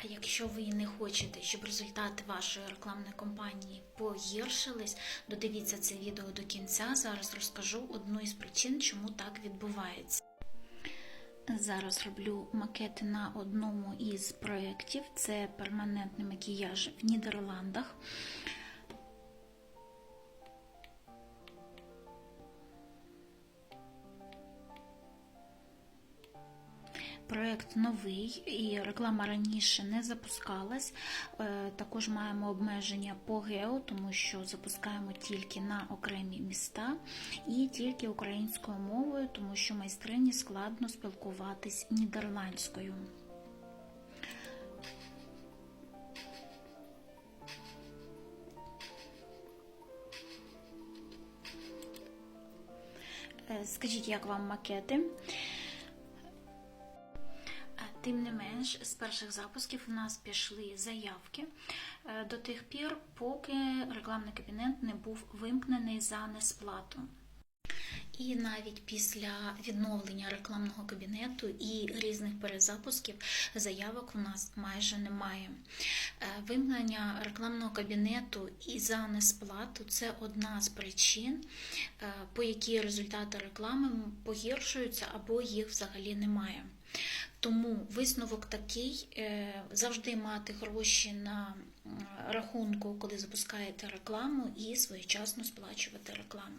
А якщо ви не хочете, щоб результати вашої рекламної кампанії погіршились, додивіться це відео до кінця. Зараз розкажу одну із причин, чому так відбувається. Зараз роблю макети на одному із проєктів. Це перманентний макіяж в Нідерландах. Проєкт новий і реклама раніше не запускалась. Е, Також маємо обмеження по гео, тому що запускаємо тільки на окремі міста і тільки українською мовою, тому що майстрині складно спілкуватись нідерландською. Е, Скажіть, як вам макети? Тим не менш, з перших запусків у нас пішли заявки е, до тих пір, поки рекламний кабінет не був вимкнений за несплату. І навіть після відновлення рекламного кабінету і різних перезапусків заявок у нас майже немає. Е, Вимкнення рекламного кабінету і за несплату це одна з причин, е, по якій результати реклами погіршуються або їх взагалі немає. Тому висновок такий: е, завжди мати гроші на рахунку, коли запускаєте рекламу, і своєчасно сплачувати рекламу.